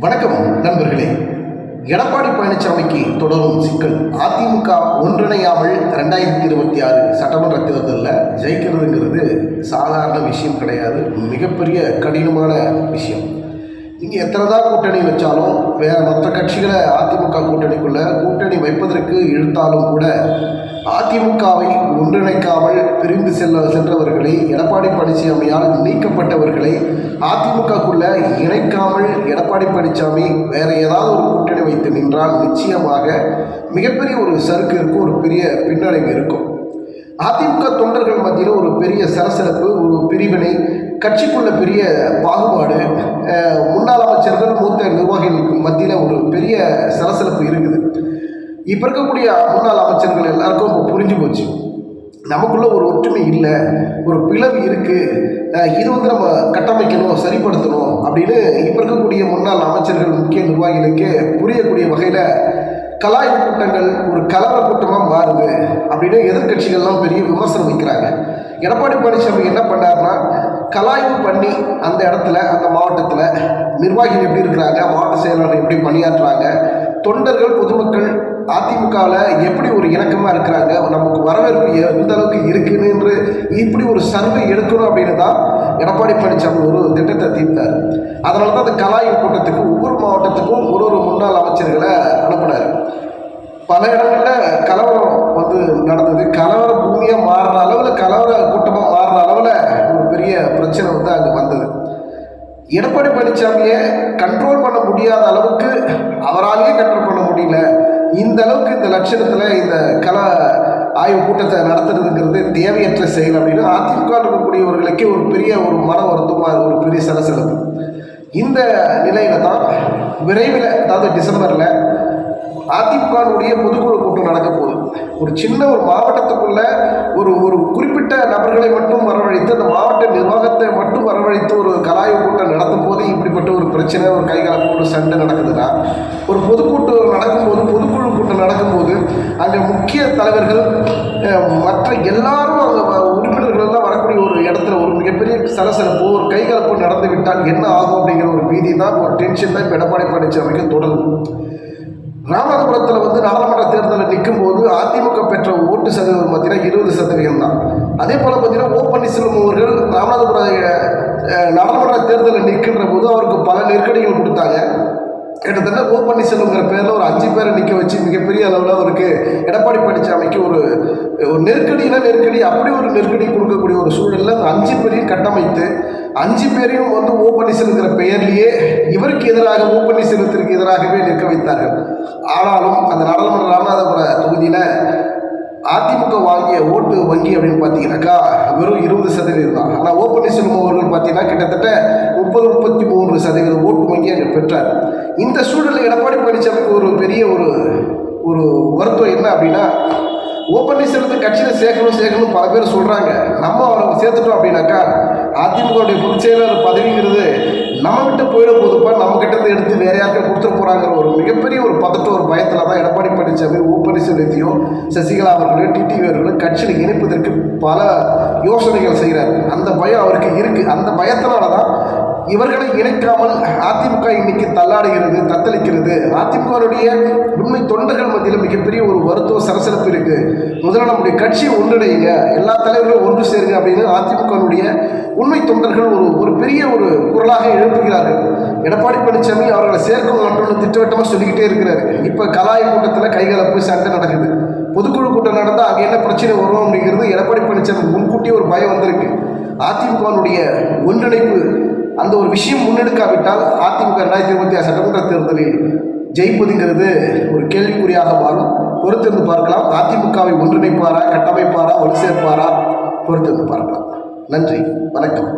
வணக்கம் நண்பர்களே. எடப்பாடி பழனிசாமிக்கு தொடரும் சிக்கல். அதிமுக ஒன்றிணையாமல் ரெண்டாயிரத்தி இருபத்தி ஆறு சட்டமன்ற தேர்தலில் ஜெயிக்கிறதுங்கிறது சாதாரண விஷயம் கிடையாது. மிகப்பெரிய கடினமான விஷயம். இங்கே எத்தனை தான் கூட்டணி வச்சாலும் வேறு மற்ற கட்சிகளை அதிமுக கூட்டணிக்குள்ளே கூட்டணி வைப்பதற்கு இழுத்தாலும் கூட அதிமுகவை ஒன்றிணைக்காமல் பிரிந்து செல்ல சென்றவர்களை எடப்பாடி பழனிசாமியால் நீக்கப்பட்டவர்களை அதிமுகக்குள்ள இணைக்காமல் எடப்பாடி பழனிசாமி வேறு ஏதாவது ஒரு கூட்டணி வைத்து நின்றால் நிச்சயமாக மிகப்பெரிய ஒரு சறுக்கு இருக்கும் ஒரு பெரிய பின்னடைவு இருக்கும். அதிமுக தொண்டர்கள் மத்தியில் ஒரு பெரிய சலசலப்பு ஒரு பிரிவினை கட்சிக்குள்ள பெரிய பாகுபாடு அஹ், முன்னாள் அமைச்சர்கள் மூத்த நிர்வாகிகளுக்கு மத்தியில் ஒரு பெரிய சலசலப்பு இருக்குது இப்போ இருக்கக்கூடிய முன்னாள் அமைச்சர்கள் எல்லாருக்கும் இப்போ புரிஞ்சு போச்சு. நமக்குள்ளே ஒரு ஒற்றுமை இல்லை ஒரு பிளவு இருக்குது இது வந்து நம்ம கட்டமைக்கணும் சரிப்படுத்தணும் அப்படின்னு இப்போ இருக்கக்கூடிய முன்னாள் அமைச்சர்கள் முக்கிய நிர்வாகிகளுக்கு புரியக்கூடிய வகையில் கலாய்வு கூட்டங்கள் ஒரு கலவர கூட்டமாக மாறுது அப்படின்னு எதிர்க்கட்சிகள்லாம் பெரிய விமர்சனம் வைக்கிறாங்க. எடப்பாடி பழனிசாமி என்ன பண்ணாருன்னா கலாய்வு பண்ணி அந்த இடத்துல அந்த மாவட்டத்தில் நிர்வாகிகள் எப்படி இருக்கிறாங்க மாவட்ட செயலாளர் எப்படி பணியாற்றுறாங்க தொண்டர்கள் பொதுமக்கள் அதிமுகவில் எப்படி ஒரு இணக்கமாக இருக்கிறாங்க நமக்கு வரவேற்பு எந்த அளவுக்கு இருக்குன்னு என்று இப்படி ஒரு சர்வே எடுக்கணும் அப்படின்னு தான் எடப்பாடி பழனிசாமி ஒரு திட்டத்தை தீர்த்தார் அதனால தான் அந்த கலாய்வு கூட்டத்துக்கு ஒவ்வொரு மாவட்டத்துக்கும் ஒரு ஒரு முன்னாள் அமைச்சர்களை அனுப்பினார். பல இடங்களில் கலவரம் வந்து நடந்தது. கலவர பூமியாக மாறுற அளவில் கலவர கூட்டமாக மாறுற அளவில் ஒரு பெரிய பிரச்சனை வந்து அங்கே வந்தது. எடப்பாடி பழனிசாமியை கண்ட்ரோல் பண்ண முடியாத அளவுக்கு அவராலேயே கண்ட்ரோல் பண்ண இந்த அளவுக்கு இந்த லட்சணத்தில் இந்த கலா ஆய்வு கூட்டத்தை நடத்துறதுங்கிறது தேவையற்ற செயல் அப்படின்னு அதிமுக இருக்கக்கூடியவர்களுக்கே ஒரு பெரிய ஒரு மன வருத்தமாக ஒரு பெரிய சலசலப்பு இந்த நிலையில தான் விரைவில் அதாவது டிசம்பரில் அதிமுகவுடைய பொதுக்குழு கூட்டம் நடக்க போகுது. ஒரு சின்ன ஒரு மாவட்டத்துக்குள்ள ஒரு ஒரு குறிப்பிட்ட நபர்களை மட்டும் வரவழைத்து அந்த மாவட்ட நிர்வாகத்தை மட்டும் வரவழைத்து ஒரு கலாய்வு கூட்டம் நடத்தும் போது இப்படிப்பட்ட ஒரு பிரச்சனை ஒரு கைகலப்பு ஒரு சண்டை நடக்குதுன்னா ஒரு பொது நடக்கும்போது அங்கே முக்கிய தலைவர்கள் மற்ற எல்லாரும் அங்கே உறுப்பினர்கள் எல்லாம் வரக்கூடிய ஒரு இடத்துல ஒரு மிகப்பெரிய சலசலப்பு ஒரு கைகலப்பு நடந்து விட்டால் என்ன ஆகும் அப்படிங்கிற ஒரு பீதி தான் ஒரு டென்ஷன் தான் இப்போ எடப்பாடி பழனிசாமிக்கு தொடரும். ராமநாதபுரத்தில் வந்து நாடாளுமன்ற தேர்தலில் நிற்கும் போது அதிமுக பெற்ற ஓட்டு சதவீதம் பார்த்தீங்கன்னா இருபது சதவீதம் தான். அதே போல் பார்த்தீங்கன்னா ஓ பன்னீர்செல்வம் அவர்கள் ராமநாதபுர நாடாளுமன்ற தேர்தலில் நிற்கின்ற போது அவருக்கு பல நெருக்கடிகள் கொடுத்தாங்க. கிட்டத்தட்ட ஓ பன்னீர்செல்வங்கிற பேரில் ஒரு அஞ்சு பேரை நிற்க வச்சு மிகப்பெரிய அளவில் அவருக்கு எடப்பாடி பழனிசாமிக்கு ஒரு ஒரு நெருக்கடினா நெருக்கடி அப்படி ஒரு நெருக்கடி கொடுக்கக்கூடிய ஒரு சூழலில் அந்த அஞ்சு பேரையும் கட்டமைத்து அஞ்சு பேரையும் வந்து ஓ பன்னீர்செல்வங்கிற பெயர்லேயே இவருக்கு எதிராக ஓ பன்னீர்செல்வத்திற்கு எதிராகவே நிற்க வைத்தார்கள். ஆனாலும் அந்த நாடாளுமன்ற ராமநாதபுர தொகுதியில் அதிமுக வாங்கிய ஓட்டு வங்கி அப்படின்னு பார்த்தீங்கன்னாக்கா வெறும் இருபது சதவீதம் தான். ஆனால் ஓ பன்னீர்செல்வம் அவர்கள் பார்த்தீங்கன்னா கிட்டத்தட்ட முப்பது முப்பத்தி மூன்று சதவீத ஓட்டு வங்கி அங்கே பெற்றார். இந்த சூழலில் எடப்பாடி பழனிசாமிக்கு ஒரு பெரிய ஒரு ஒரு வருத்தம் என்ன அப்படின்னா ஓ கட்சியில் சேர்க்கணும் சேர்க்கணும் பல பேர் சொல்கிறாங்க நம்ம அவரை சேர்த்துட்டோம் அப்படின்னாக்கா அதிமுகவுடைய பொதுச் செயலாளர் பதவிங்கிறது நம்ம விட்டு போயிட போதுப்பா நம்ம இருந்து எடுத்து வேற யாருக்கும் கொடுத்துட போகிறாங்கிற ஒரு மிகப்பெரிய ஒரு பதட்டம் ஒரு பயத்தில் தான் எடப்பாடி பழனிசாமி ஓ பன்னீர்செல்வத்தையும் சசிகலா அவர்களையும் டிடிவி அவர்களும் கட்சியில் இணைப்பதற்கு பல யோசனைகள் செய்கிறார் அந்த பயம் அவருக்கு இருக்குது அந்த பயத்தினால தான் இவர்களை இணைக்காமல் அதிமுக இன்னைக்கு தள்ளாடுகிறது தத்தளிக்கிறது. அதிமுகவுடைய உண்மை தொண்டர்கள் மத்தியில் மிகப்பெரிய ஒரு வருத்தம் சரசரப்பு இருக்கு. முதல்ல நம்முடைய கட்சியை ஒன்றிணைங்க எல்லா தலைவர்களும் ஒன்று சேருங்க அப்படின்னு அதிமுகவுடைய உண்மை தொண்டர்கள் ஒரு ஒரு பெரிய ஒரு குரலாக எழுப்புகிறார்கள். எடப்பாடி பழனிசாமி அவர்களை சேர்க்க மாட்டோம்னு திட்டவட்டமாக சொல்லிக்கிட்டே இருக்கிறாரு. இப்போ கலாய் கூட்டத்தில் கைகலப்பு சண்டை நடக்குது. பொதுக்குழு கூட்டம் நடந்தால் அங்கே என்ன பிரச்சனை வரும் அப்படிங்கிறது எடப்பாடி பழனிசாமி முன்கூட்டியே ஒரு பயம் வந்திருக்கு. அதிமுகவுடைய ஒன்றிணைப்பு அந்த ஒரு விஷயம் முன்னெடுக்காவிட்டால் அதிமுக ரெண்டாயிரத்தி இருபத்தி ஆறு சட்டமன்ற தேர்தலில் ஜெயிப்பதுங்கிறது ஒரு கேள்விக்குறியாக மாறும். பொறுத்திருந்து பார்க்கலாம். அதிமுகவை ஒன்றிணைப்பாரா கட்டமைப்பாரா வலு சேர்ப்பாரா பொறுத்திருந்து பார்க்கலாம். நன்றி. வணக்கம்.